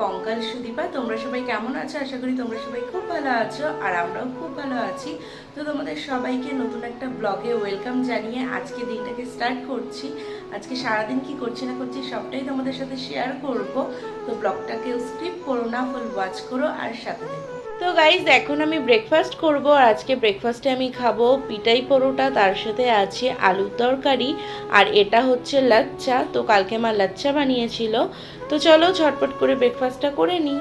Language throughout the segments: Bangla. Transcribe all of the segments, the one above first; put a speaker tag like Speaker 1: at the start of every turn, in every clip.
Speaker 1: কঙ্কাল সুদীপা, তোমরা সবাই কেমন আছো? আশা করি তোমরা সবাই খুব ভালো আছো আর আমরাও খুব ভালো আছি। তো তোমাদের সবাইকে নতুন একটা ব্লগে ওয়েলকাম জানিয়ে আজকে দিনটাকে স্টার্ট করছি। আজকে সারাদিন কি করছি না করছি সবটাই তোমাদের সাথে শেয়ার করব। তো ব্লগটাকেও স্কিপ করো না ফুল ওয়াচ করো আর সাথে দেখো তো গাইজ এখন আমি ব্রেকফাস্ট করব আর আজকে ব্রেকফাস্টে আমি খাব পিটাই পরোটা, তার সাথে আছে আলুর তরকারি আর এটা হচ্ছে লাচ্চা তো কালকে আমার লাচ্চা বানিয়েছিল। তো চলো ঝটপট করে ব্রেকফাস্টটা করে নিই।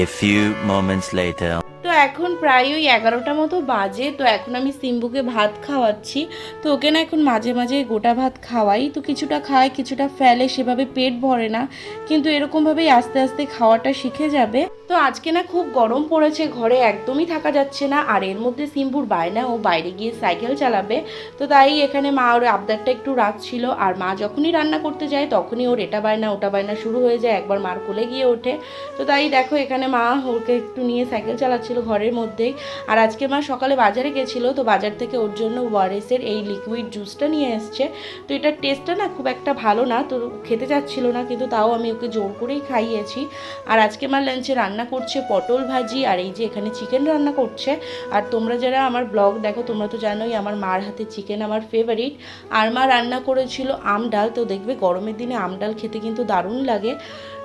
Speaker 2: A few moments later.
Speaker 1: তো এখন প্রায় ওই এগারোটা মতো বাজে, তো এখন আমি সিম্বুকে ভাত খাওয়াচ্ছি। তো ওকে না এখন মাঝে মাঝে গোটা ভাত খাওয়াই। তো কিছুটা খায়, কিছুটা ফেলে, সেভাবে পেট ভরে না। কিন্তু এরকমভাবেই আস্তে আস্তে খাওয়াটা শিখে যাবে। তো আজকে না খুব গরম পড়েছে, ঘরে একদমই থাকা যাচ্ছে না। আর এর মধ্যে সিম্বুর বায়না, ও বাইরে গিয়ে সাইকেল চালাবে। তো তাই এখানে মা ওর আবদারটা একটু রাখছিল। আর মা যখনই রান্না করতে যায়, তখনই ওর এটা বায়না, ওটা বায়না শুরু হয়ে যায়। একবার মার কোলে গিয়ে ওঠে। তো তাই দেখো এখানে মা ওকে একটু নিয়ে সাইকেল চালাচ্ছিল ঘরের মধ্যেই আর আজকে মা সকালে বাজারে গেছিল, তো বাজার থেকে ওর জন্য ওয়ারেসের এই লিকুইড জুসটা নিয়ে এসছে। তো এটার টেস্টটা না খুব একটা ভালো না, তো খেতে চাচ্ছিল না, কিন্তু তাও আমি ওকে জোর করেই খাইয়েছি। আর আজকে মা লাঞ্চে রান্না করছে পটল ভাজি, আর এই যে এখানে চিকেন রান্না করছে। আর তোমরা যারা আমার ব্লগ দেখো, তোমরা তো জানোই আমার মার হাতে চিকেন আমার ফেভারিট আর মা রান্না করেছিল আম ডাল, তো দেখবে গরমের দিনে আম ডাল খেতে কিন্তু দারুণ লাগে।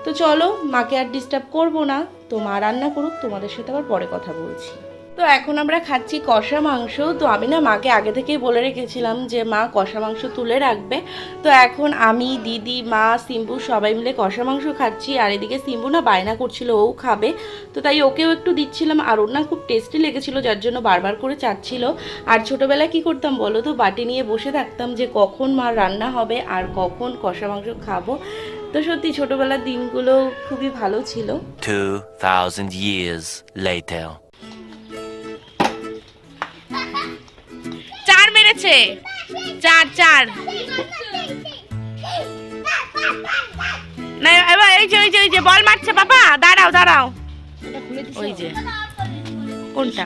Speaker 1: তো চলো, মাকে আর ডিস্টার্ব করব না। তো মা রান্না করুক, তোমাদের সাথে আবার পরে কথা বলছি। তো এখন আমরা খাচ্ছি কষা মাংস। তো আমি না মাকে আগে থেকেই বলে রেখেছিলাম যে, মা, কষা মাংস তুলে রাখবে। তো এখন আমি, দিদি, মা সিম্বু সবাই মিলে কষা মাংস খাচ্ছি। আর এদিকে সিম্বু না বায়না করছিল, ও খাবে। তো তাই ওকেও একটু দিচ্ছিলাম। আর ওর না খুব টেস্টি লেগেছিল, যার জন্য বারবার করে চাচ্ছিল। আর ছোটোবেলায় কি করতাম বলো তো, বাটি নিয়ে বসে থাকতাম যে, কখন মা রান্না হবে আর কখন কষা মাংস খাব। তো সত্যি ছোটোবেলার দিনগুলো খুবই ভালো ছিল।
Speaker 2: 2,000 years later.
Speaker 1: চার মেরেছে। চার চার। না এবার এই যে ওই যে ওই যে বল মারছে বাবা। দাঁড়াও দাঁড়াও। ওই যে। কোনটা?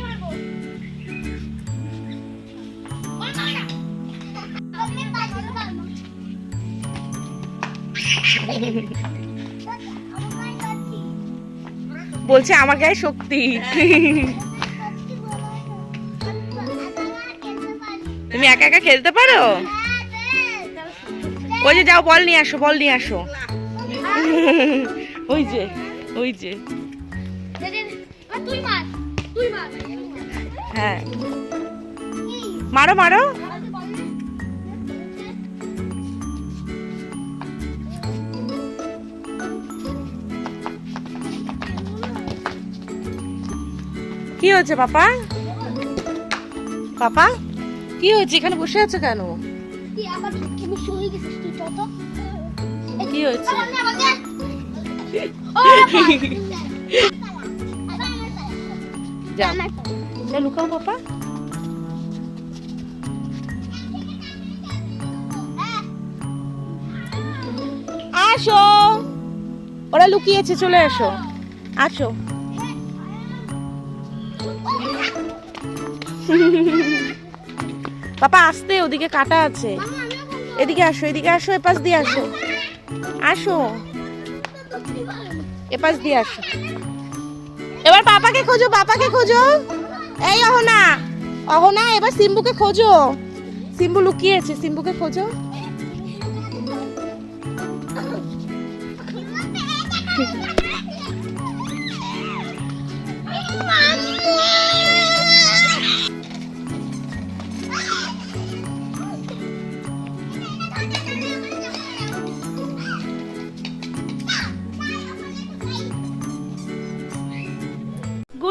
Speaker 1: বলছে আমার গায়ে শক্তি। তুমি একা একা খেলতে পারো? ওই যে যাও, বল নিয়ে আসো, বল নিয়ে আসো। ওই যে ওই যে। হ্যাঁ। মারো মারো। কি হয়েছে পাপা? পাপা কি হয়েছে? এখানে বসে আছো কেন?
Speaker 3: কি মিশু হয়ে গেছিস তুই যত
Speaker 1: কি হয়েছে?
Speaker 3: আমাকে আমাকে
Speaker 1: যা। লুকাও পাপা। আসো। ওরা লুকিয়েছে চলে আসো আসো। পাপা আসতে ওদিকে কাটা আছে। এদিকে আসো এদিকে আসো এপাশ দিয়ে আসো। আসো। এপাশ দিয়ে আসো। এবার পাপাকে খোঁজো পাপাকে খোঁজো। এই অহনা অহনা এবার সিম্বুকে খোঁজো। সিম্বু লুকিয়েছে সিম্বুকে খোঁজো।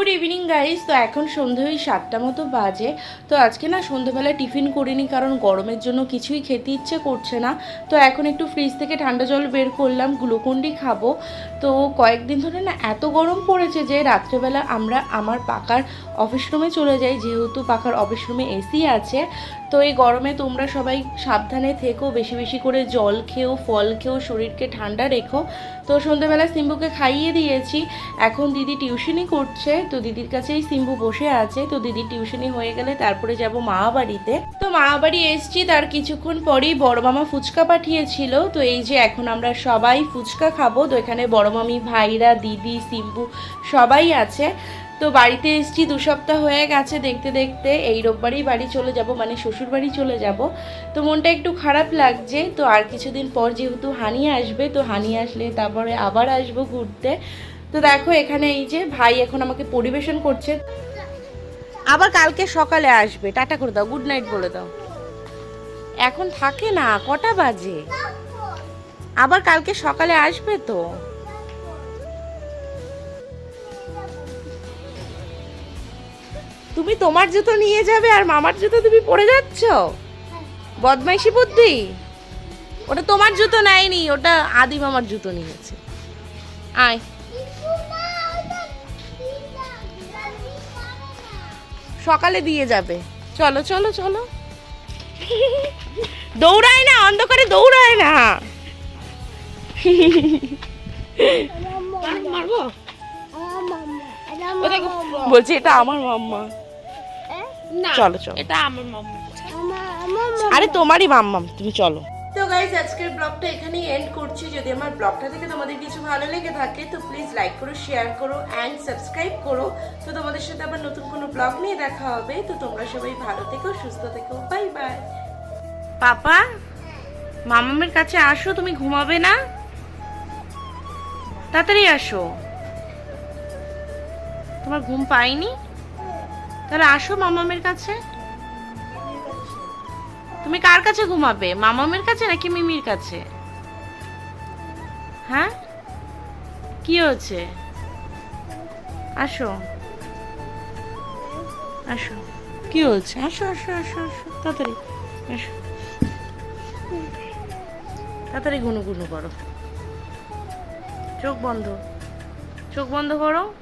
Speaker 1: গুড ইভিনিং গাইস তো এখন সন্ধে ওই সাতটা মতো বাজে। তো আজকে না সন্ধেবেলা টিফিন করিনি, কারণ গরমের জন্য কিছুই খেতে ইচ্ছে করছে না। তো এখন একটু ফ্রিজ থেকে ঠান্ডা জল বের করলাম, গ্লুকন্ডি খাব। তো কয়েকদিন ধরে না এত গরম পড়েছে যে রাত্রেবেলা আমরা আমার পাকার অফিস রুমে চলে যাই, যেহেতু পাকার অফিস রুমে এসি আছে। তো এই গরমে তোমরা সবাই সাবধানে থেকো, বেশি বেশি করে জল খেও, ফল খেও, শরীরকে ঠান্ডা রেখো। তো সন্ধেবেলা সিম্বুকে খাইয়ে দিয়েছি। এখন দিদি টিউশনই করছে তো দিদির কাছেই সিম্বু বসে আছে, তো দিদি টিউশনি হয়ে গেলে তারপরে যাব মা বাড়িতে তো মা বাড়ি এসছি, তার কিছুক্ষণ পরেই বড় মামা ফুচকা পাঠিয়েছিল, তো এই যে এখন আমরা সবাই ফুচকা খাব, তো এখানে বড় মামি, ভাইরা, দিদি, সিম্বু সবাই আছে। তো বাড়িতে এসছি, দু সপ্তাহ হয়ে গেছে দেখতে দেখতে, এই রোববারই বাড়ি চলে যাব মানে শ্বশুর বাড়ি চলে যাব। তো মনটা একটু খারাপ লাগছে, তো আর কিছুদিন পর যেহেতু হানি আসবে, তো হানি আসলে তারপরে আবার আসব ঘুরতে। তো দেখো, এখানে এই যে ভাই এখন আমাকে পরিবেশন করছে। আবার কালকে সকালে আসবে। টাটা করে দাও গুড নাইট বলে দাও। এখন থাকে না, কটা বাজে? আবার কালকে সকালে আসবে তো? তুমি তোমার জুতো নিয়ে যাবে আর মামার জুতো তুমি পরে যাচ্ছ? বদমাইশি বুদ্ধি? ওটা তোমার জুতো নেয়নি, ওটা আদি মামার জুতো নিয়েছে। আয়। সকালে দিয়ে যাবে। চলো চলো চলো। দৌড়ায় না অন্ধকারে দৌড়ায় না। বলছি এটা আমার মাম্মা। চলো চলো।
Speaker 4: এটা আমার মাম্মা।
Speaker 1: আরে তোমারই মাম্মাম তুমি চলো। তো গাইজ আজকের ব্লগটা এখানেই এন্ড করছি। যদি আমার ব্লগটা থেকে তোমাদের কিছু ভালো লেগে থাকে, তো প্লিজ লাইক করো শেয়ার করো অ্যান্ড সাবস্ক্রাইব করো। তো তোমাদের সাথে আবার নতুন কোনো ব্লগ নিয়ে দেখা হবে। তো তোমরা সবাই ভালো থেকো, সুস্থ থেকো। বাই বাই পাপা, মামামের কাছে আসো, তুমি ঘুমাবে না? তাড়াতাড়ি আসো। তোমার ঘুম পাইনি তাহলে আসো মামামের কাছে। তুমি কার কাছে ঘুমাবে? মামামের কাছে নাকি মিমির কাছে? হ্যাঁ? কি হয়েছে? আসো। আসো। কি হয়েছে? আসো আসো আসো আসো। তাড়াতাড়ি আসো। তাড়াতাড়ি গুনু গুনু করো। চোখ বন্ধ। চোখ বন্ধ করো।